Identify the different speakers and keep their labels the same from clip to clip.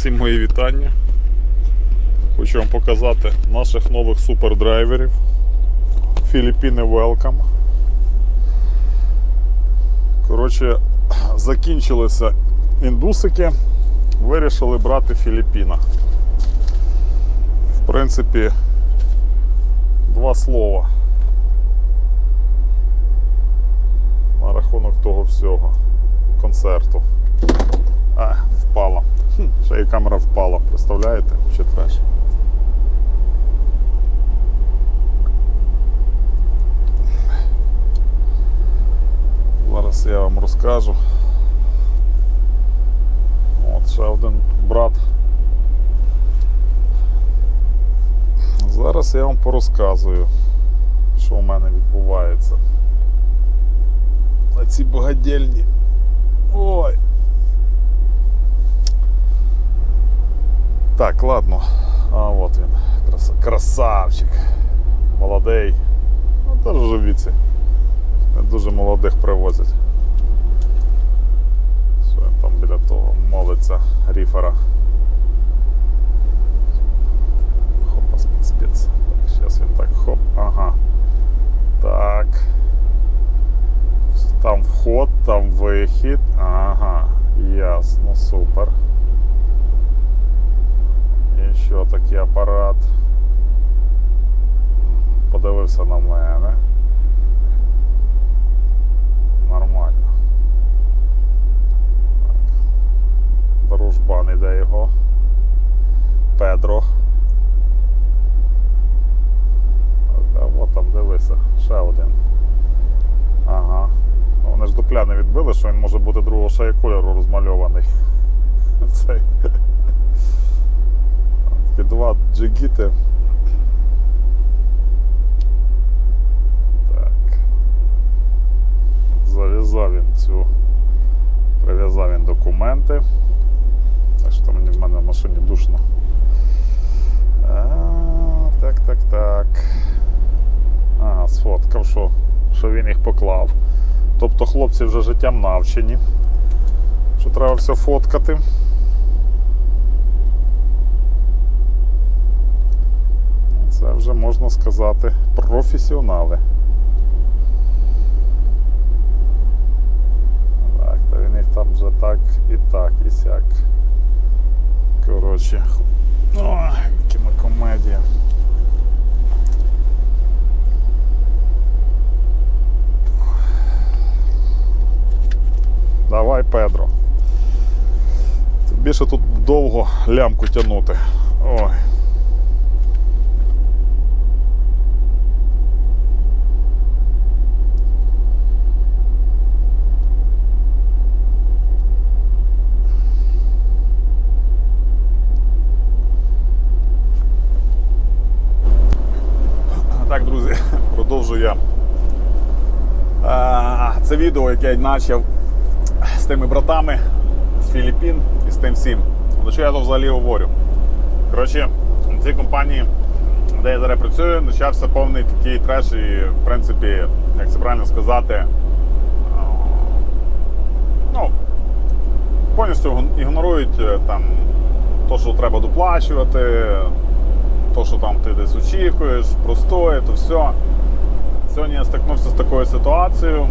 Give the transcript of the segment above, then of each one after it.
Speaker 1: Всім мої вітання. Хочу вам показати наших нових супердрайверів. Філіппіни Welcome. Коротше, закінчилися індусики, вирішили брати Філіппіна. В принципі, два слова на рахунок того всього концерту. А, впала. Ще і камера впала, представляєте? Ще треш. Зараз я вам розкажу. От ще один брат. Зараз я вам порозказую, що у мене відбувається. На ці багадільні. Ой. Так, ладно. А от він. Красавчик. Молодий. Ну, теж вже в. Не дуже молодих привозять. Що він там біля того молиться ріфера. Хопа, спец, спец. Так, зараз він так хоп, ага. Так. Там вход, там вихід. Ага, ясно, супер. Що такий апарат? Подивився на мене. Нормально. Дружбан іде його. Педро. А от там дивися, ще один. Ага. Ну, Вони ж дупля не відбили, що він може бути другого ще кольору розмальований. Цей. Два джигіти. Так. Зав'язав він цю. Прив'язав він документи. Так що там в мене в машині душно. А, так, так, так. Ага, сфоткав, що, що він їх поклав. Тобто хлопці вже життям навчені, що треба все фоткати. Це вже можна сказати професіонали. Так, та він їх там вже так і так, і сяк. Коротше. Ой, кінокомедія. Давай, Педро. Більше тут довго лямку тягнути. Ой. Так, друзі, продовжую я. А, Це відео, яке я почав з тими братами з Філіппін і з тим всім. До чого я то взагалі говорю? Коротше, в цій компанії, де я зараз працюю, почався повний такий треш, і в принципі, як це правильно сказати, ну, повністю ігнорують е, там то, що треба доплачувати, то, що там ти десь очікуєш, простої, то все. Сьогодні я стикнувся з такою ситуацією.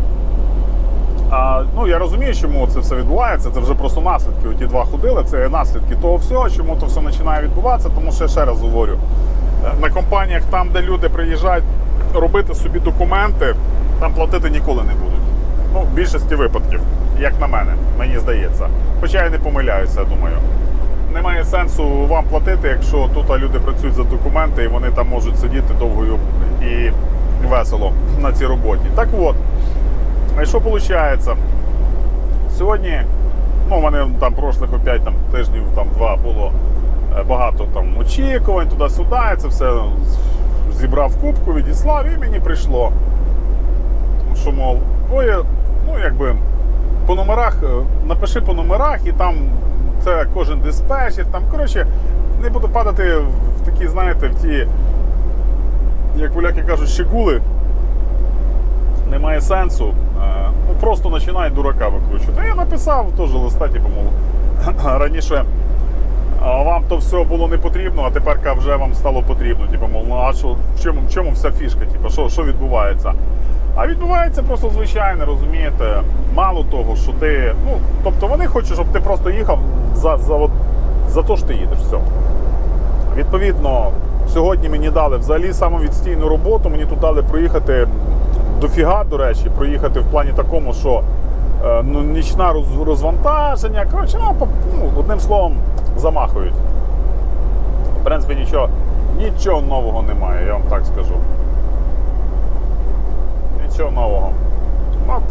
Speaker 1: А, ну, я розумію, чому це все відбувається. Це вже просто наслідки. Ті два ходили, це наслідки того всього, чому то все починає відбуватися, тому що я ще раз говорю. е, На компаніях, там, де люди приїжджають робити собі документи, там платити ніколи не будуть. Ну, в більшості випадків, як на мене, мені здається. Хоча я не помиляюся, думаю. Немає сенсу вам платити, якщо тут люди працюють за документи і вони там можуть сидіти довгою і весело на цій роботі. Так от, і що виходить? Сьогодні, ну, у мене там прошлих опять там, тижнів там, два було е, багато там очікувань туди-сюди, це все зібрав кубку, відіслав і мені прийшло. Що, мов, двоє, ну якби по номерах, е, напиши по номерах і там це кожен диспетчер, там, коротше, не буду падати в такі, знаєте, в ті, як поляки кажуть, щегули. Немає сенсу. Ну, просто починає дурака викручувати. Я написав теж листа, типу, мов, раніше вам то все було не потрібно, а тепер вже вам стало потрібно. Типу, мов, ну а що, в чому, в чому вся фішка? Типу, що, що відбувається? А відбувається просто звичайно, розумієте. Мало того, що ти. Ну, тобто вони хочуть, щоб ти просто їхав за, за, от, за те, що ти їдеш. Все. Відповідно, сьогодні мені дали взагалі самовідстійну роботу. Мені тут дали проїхати дофіга, до речі, проїхати в плані такому, що е, ну, нічна роз, розвантаження. Коротше, ну, ну, одним словом, замахують. В принципі, нічого, нічого нового немає, я вам так скажу. Нічого нового. От.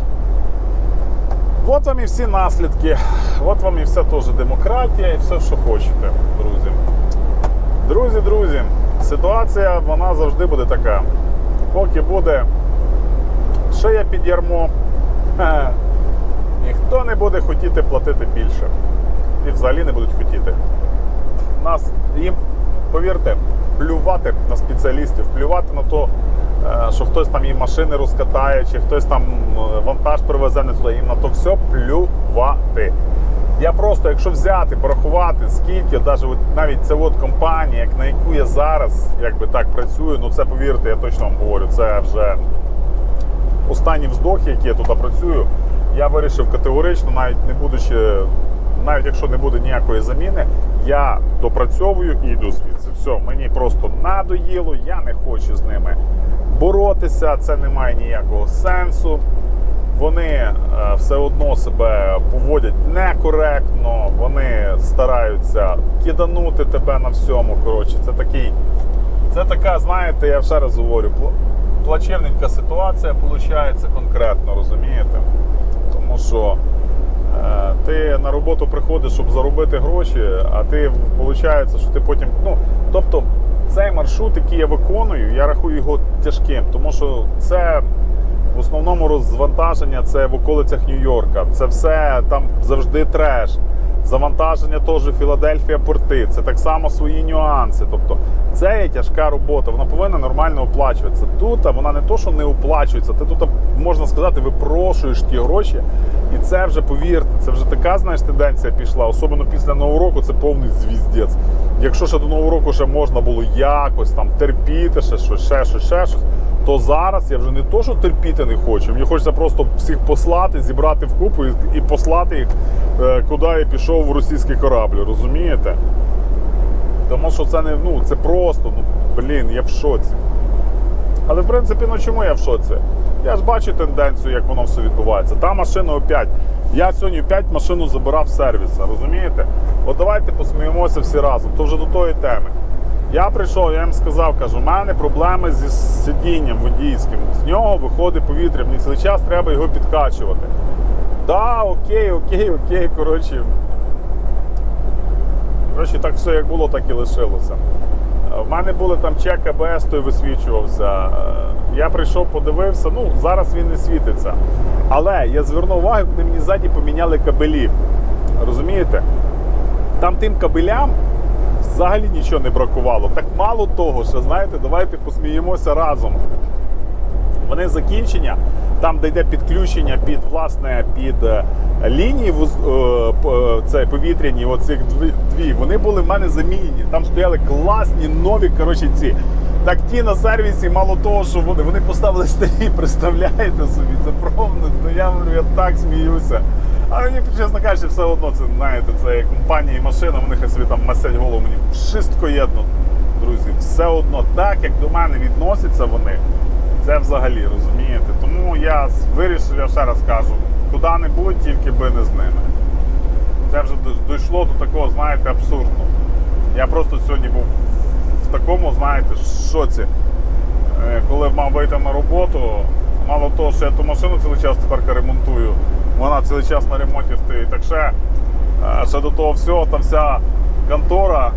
Speaker 1: От вам і всі наслідки, от вам і вся теж демократія, і все, що хочете, друзі. Друзі, друзі, ситуація вона завжди буде така. Поки буде шия під ярмо, ніхто не буде хотіти платити більше. І взагалі не будуть хотіти. Нас їм, повірте, плювати на спеціалістів, плювати на то, е, що хтось там їм машини розкатає, чи хтось там е, вантаж привезе не туди, їм на то все плювати. Я просто, якщо взяти, порахувати, скільки, навіть ця от компанія, на яку я зараз якби так працюю, ну це повірте, я точно вам говорю, це вже останні вздохи, які я тут працюю, я вирішив категорично, навіть не будучи, навіть якщо не буде ніякої заміни, я допрацьовую і йду звідси. Все, мені просто надоїло, я не хочу з ними боротися, це не має ніякого сенсу. Вони е, все одно себе поводять некоректно, вони стараються киданути тебе на всьому. Коротше, це такий, це така, знаєте, я ще раз говорю, плачевненька ситуація виходить конкретно, розумієте? Тому що е, ти на роботу приходиш, щоб заробити гроші, а ти виходить, що ти потім. Ну, тобто, цей маршрут, який я виконую, я рахую його тяжким, тому що це в основному розвантаження це в околицях Нью-Йорка. Це все там завжди треш. Завантаження теж Філадельфія порти. Це так само свої нюанси. Тобто це є тяжка робота. Вона повинна нормально оплачуватися. Тут вона не то, що не оплачується. Ти тут можна сказати, випрошуєш ті гроші, і це вже повірте, це вже така знаєш тенденція пішла. Особливо після нового року це повний звіздець. Якщо ще до нового року ще можна було якось там терпіти, ще щось, ще щось, ще щось то зараз я вже не то, що терпіти не хочу. Мені хочеться просто всіх послати, зібрати в купу і, і послати їх, е, куди я пішов в російські кораблі, розумієте? Тому що це не ну, це просто, ну блін, я в шоці. Але в принципі, ну чому я в шоці? Я ж бачу тенденцію, як воно все відбувається. Та машина опять. Я сьогодні опять машину забирав з сервісу, розумієте? От давайте посміємося всі разом. То вже до тої теми. Я прийшов, я їм сказав, кажу, у мене проблеми зі сидінням водійським. З нього виходить повітря, мені цілий час треба його підкачувати. Да, окей, окей, окей, коротше. Коротше, так все як було, так і лишилося. В мене були там чек АБС, той висвічувався. Я прийшов, подивився, ну зараз він не світиться. Але я звернув увагу, вони мені ззаді поміняли кабелі. Розумієте? Там тим кабелям взагалі нічого не бракувало. Так мало того, що знаєте, давайте посміємося разом. Вони закінчення, там, де йде підключення під власне під е, лінії е, е, це повітряні, оцих дві, вони були в мене замінені. Там стояли класні нові коротше, ці. Так ті на сервісі, мало того, що вони, вони поставили старі, представляєте собі, це правда. Ну я я так сміюся. А мені, чесно кажучи, все одно це знаєте, це компанія і машина, вони хай собі там масять голову мені шистко єдно, друзі. Все одно так, як до мене відносяться вони. Це взагалі розумієте. Тому я вирішив, я ще раз кажу, куди-небудь, тільки би не з ними. Це вже дійшло до такого, знаєте, абсурдного. Я просто сьогодні був в такому, знаєте, шоці. Е, Коли мав вийти на роботу, мало того, що я ту машину цілий час тепер ремонтую, вона цілий час на ремонті стоїть. Так ще, е, ще до того всього, та вся контора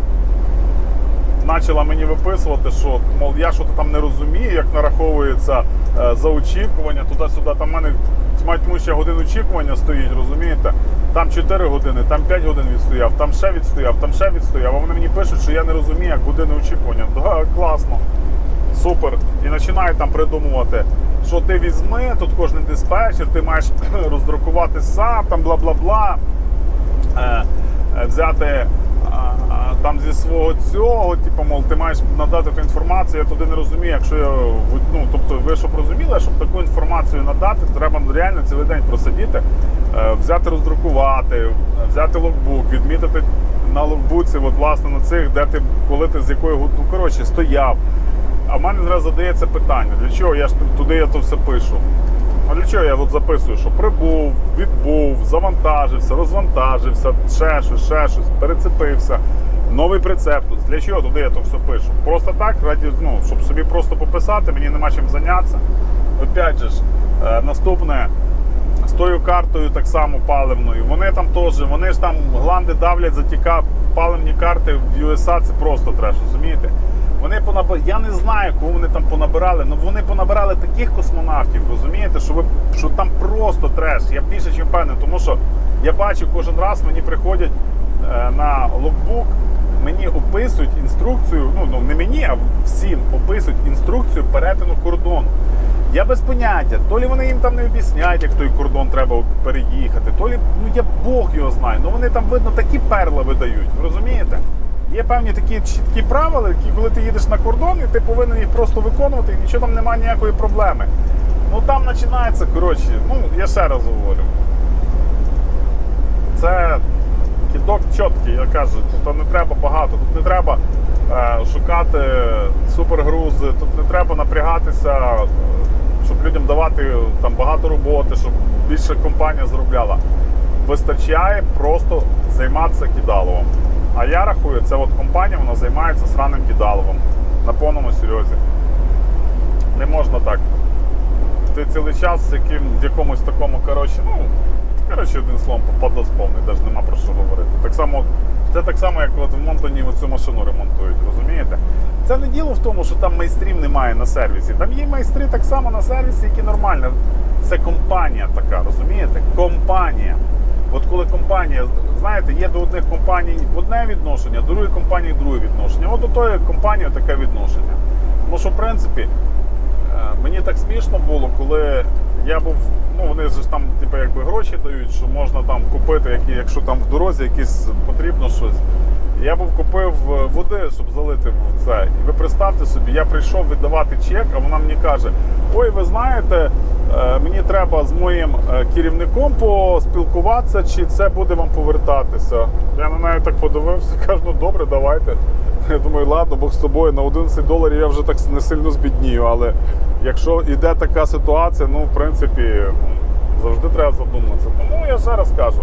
Speaker 1: почала мені виписувати, що мов я що-то там не розумію, як нараховується е, за очікування, туди-сюди. Там в мене тьма тьму ще годин очікування стоїть, розумієте? Там 4 години, там 5 годин відстояв, там ще відстояв, там ще відстояв. А вони мені пишуть, що я не розумію, як години очікування. Да, класно. Супер. І починають там придумувати, що ти візьми, тут кожен диспетчер, ти маєш роздрукувати сам, там бла-бла-бла. Е, е, взяти а, а, там зі свого цього, типу, мол, ти маєш надати ту інформацію, я туди не розумію, якщо я ну, тобто, ви щоб розуміли, щоб таку інформацію надати, треба реально цілий день просидіти, е, взяти роздрукувати, е, взяти логбук, відмітити на логбуці, от, власне, на цих, де ти, коли ти з якої ну, коротше, стояв. А в мене зараз задається питання, для чого я ж туди я то все пишу? А для чого я от записую, що прибув, відбув, завантажився, розвантажився, ще щось, ще щось, перецепився. Новий прицеп. Для чого туди я то все пишу? Просто так, раді, ну, щоб собі просто пописати, мені нема чим зайнятися. Опять же ж, е, наступне з тою картою так само паливною. Вони там теж, вони ж там гланди давлять за ті паливні карти в USA, це просто треш, розумієте? Вони понаби... Я не знаю, кого вони там понабирали, але вони понабирали таких космонавтів, розумієте, що ви що там просто треш. Я більше ніж впевнений, тому що я бачу кожен раз мені приходять е, на логбук, мені описують інструкцію. Ну, ну не мені, а всім описують інструкцію перетину кордону. Я без поняття, то лі вони їм там не об'ясняють, як той кордон треба переїхати, то лі, ну я Бог його знає. Ну вони там, видно, такі перла видають, розумієте? Є певні такі чіткі правила, які коли ти їдеш на кордон, і ти повинен їх просто виконувати, і нічого там немає ніякої проблеми. Ну там починається, коротше, ну я ще раз говорю. Це кідок чіткий, я кажу, тут не треба багато, тут не треба е, шукати супергрузи, тут не треба напрягатися, щоб людям давати там багато роботи, щоб більше компанія заробляла. Вистачає просто займатися кидаловом. А я рахую, от компанія вона займається сраним кидаловом на повному серйозі. Не можна так. Ти цілий час яким, в якомусь такому, коротше, ну, коротше, одним словом, попадос повний, навіть нема про що говорити. Так само, це так само, як от в Монтоні оцю машину ремонтують, розумієте? Це не діло в тому, що там майстрів немає на сервісі. Там є майстри так само на сервісі, які нормально. Це компанія така, розумієте? Компанія. От коли компанія, знаєте, є до одних компаній одне відношення, до другої компанії друге відношення. От до тої компанії таке відношення. Тому що, в принципі, е, мені так смішно було, коли я був. Ну, вони ж там, типу, якби гроші дають, що можна там купити, якщо там в дорозі якісь потрібно щось. Я був купив е, води, щоб залити в це. І ви представте собі, я прийшов віддавати чек, а вона мені каже: Ой, ви знаєте, е, мені треба з моїм е, керівником поспілкуватися, чи це буде вам повертатися. Я на неї так подивився, кажу, ну добре, давайте. Я думаю, ладно, Бог з тобою, на 11 доларів я вже так не сильно збіднію, але якщо йде така ситуація, ну, в принципі, завжди треба задуматися. Тому я ще раз кажу,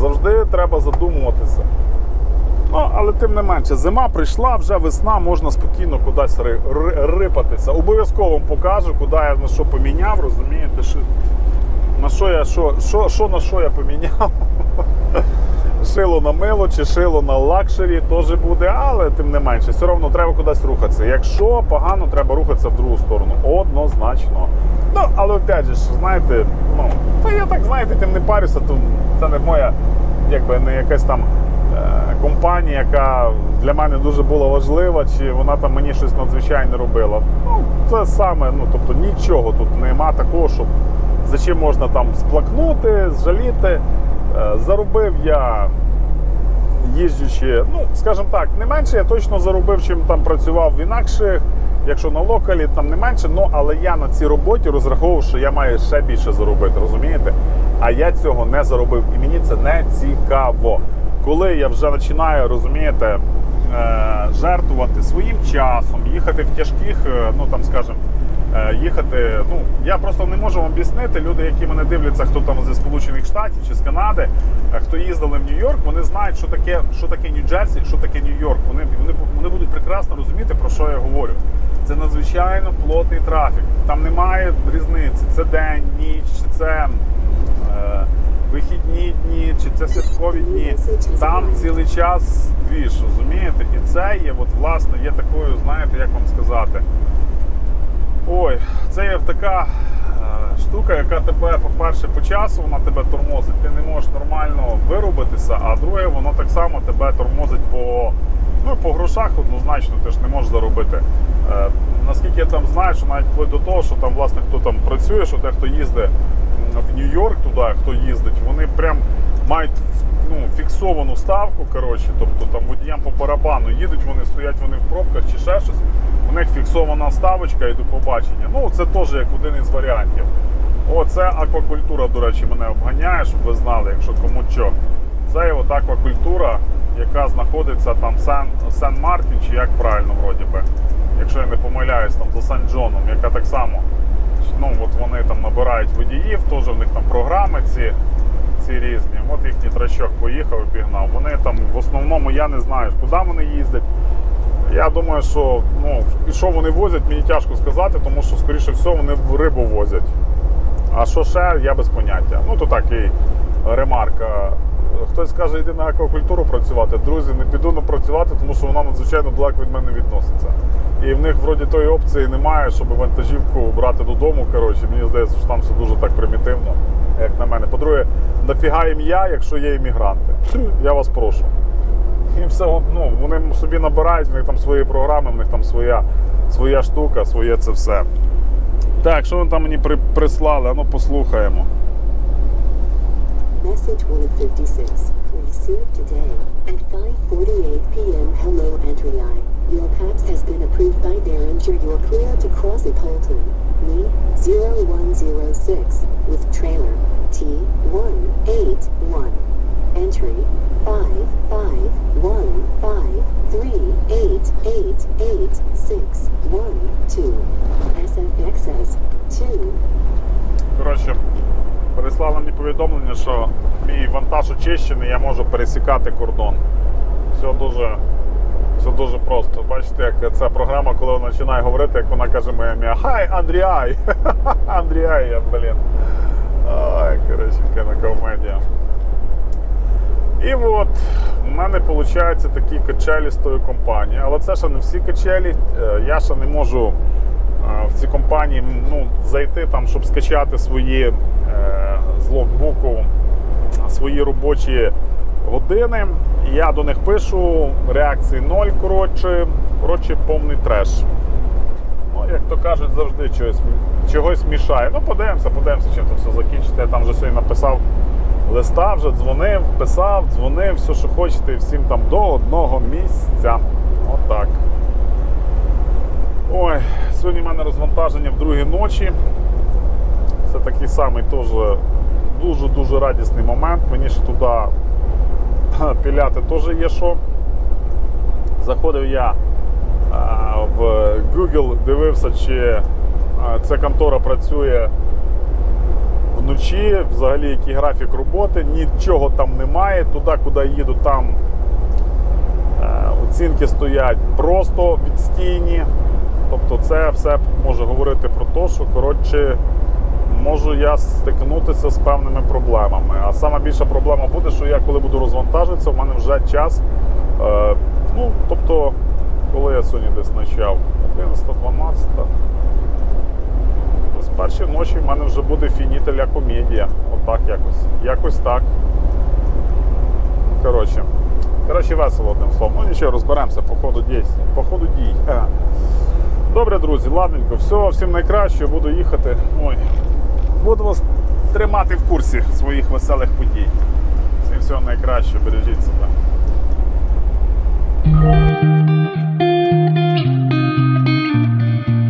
Speaker 1: завжди треба задумуватися. Ну, але тим не менше, зима прийшла, вже весна, можна спокійно кудись ри- ри- рипатися. Обов'язково вам покажу, куди я на що поміняв, розумієте, що, на що я що, що, що на що я поміняв. Шило на мило чи шило на лакшері теж буде, але тим не менше, все одно треба кудись рухатися. Якщо погано, треба рухатися в другу сторону. Однозначно. Ну, але опять же, знаєте, ну, та я так знаєте, тим не парюся, то це не моя, якби не якась там компанія, яка для мене дуже була важлива, чи вона там мені щось надзвичайне робила. Ну, це саме, ну тобто нічого тут нема такого, щоб за чим можна там сплакнути, зжаліти. Е, Заробив я їжджучи, ну, скажімо так, не менше я точно заробив, чим там працював в інакших, якщо на локалі, там не менше, ну але я на цій роботі розраховував, що я маю ще більше заробити, розумієте? А я цього не заробив, і мені це не цікаво. Коли я вже починаю, розумієте, е, жертвувати своїм часом, їхати в тяжких, е, ну там скажімо, е, їхати. Ну я просто не можу вам об'яснити. Люди, які мене дивляться, хто там зі Сполучених Штатів чи з Канади, хто їздили в Нью-Йорк, вони знають, що таке, що таке Нью-Джерсі, що таке Нью-Йорк. Вони, вони, вони будуть прекрасно розуміти, про що я говорю. Це надзвичайно плотний трафік. Там немає різниці. Це день, ніч, чи це вихідні дні, чи це святкові дні. Там цілий час двіж, розумієте? І це є, от, власне, є такою, знаєте, як вам сказати. Ой, це є така е, штука, яка тебе, по-перше, по часу вона тебе тормозить. Ти не можеш нормально виробитися, а друге, воно так само тебе тормозить по, ну, по грошах однозначно, ти ж не можеш заробити. Е, наскільки я там знаю, що навіть до того, що там, власне, хто там працює, що дехто їздить в Нью-Йорк туди, хто їздить, вони прям мають ну, фіксовану ставку. Коротше, тобто там водіям по барабану їдуть, вони стоять вони в пробках чи ще щось. У них фіксована ставочка і до побачення. Ну, це теж як один із варіантів. О, це аквакультура, до речі, мене обганяє, щоб ви знали, якщо кому що. Це от аквакультура, яка знаходиться там Сен, Сен Мартін, чи як правильно вроді би, якщо я не помиляюсь, там за Сан Джоном, яка так само. Ну, от вони там набирають водіїв, теж в них там програми ці, ці різні. От їхній трачок поїхав і пігнав. Вони там в основному я не знаю, куди вони їздять. Я думаю, що ну, і що вони возять, мені тяжко сказати, тому що, скоріше всього, вони рибу возять. А що ще, я без поняття. Ну, то такий ремарка. Хтось каже, йди на аквакультуру працювати. Друзі, не піду на працювати, тому що вона надзвичайно далеко від мене відноситься. І в них вроді тої опції немає, щоб вантажівку брати додому. Коротше, мені здається, що там все дуже так примітивно, як на мене. По-друге, нафіга їм я, якщо є іммігранти. Я вас прошу. Їм все ну, вони собі набирають, в них там свої програми, в них там своя, своя штука, своє це все. Так, що вони там мені при, прислали? Ну послухаємо.
Speaker 2: Message 156. Received today at 5:48 p.m. Hello Andrea. Your PAPS has been approved by Behringer. You're clear to cross at Holton. Me 0106 with trailer T181. Entry 5515388861
Speaker 1: повідомлення, що мій вантаж очищений, я можу пересікати кордон. Все дуже, все дуже просто. Бачите, як ця програма, коли вона починає говорити, як вона каже моє ім'я Хай, Андріай! Андріай, я, блін. Ай, коротше, яка комедія. І от в мене виходить такі качелі з тою компанією. Але це ще не всі качелі. Е, Я ще не можу е, в ці компанії ну, зайти, там, щоб скачати свої е, логбуку свої робочі години. Я до них пишу реакції ноль. Коротше, коротше повний треш. Ну, як то кажуть, завжди чогось, чогось мішає. Ну, подивимося, подивимося, чим це все закінчиться. Я там вже сьогодні написав листа, вже дзвонив, писав, дзвонив, все, що хочете, всім там до одного місця. Отак. Ой, сьогодні в мене розвантаження в другій ночі. Це такий самий теж дуже-дуже радісний момент. Мені ще туди піляти теж є що. Заходив я в Google, дивився, чи ця контора працює вночі, взагалі який графік роботи, нічого там немає. Туди, куди їду, там е, оцінки стоять просто відстійні. Тобто це все може говорити про те, що коротше, можу я стикнутися з певними проблемами. А сама більша проблема буде, що я коли буду розвантажуватися, у мене вже час. Е, ну, тобто, коли я сьогодні десь почав, 11, 12. З першої ночі в мене вже буде фінітеля комедія. Отак якось. Якось так. Коротше. Коротше, весело одним словом. Ну нічого, розберемося по ходу дій. По ходу дій. Добре, друзі, ладненько. Все, всім найкраще, буду їхати. Ой. Буду вас тримати в курсі своїх веселих подій. Всім всього найкраще, бережіть себе.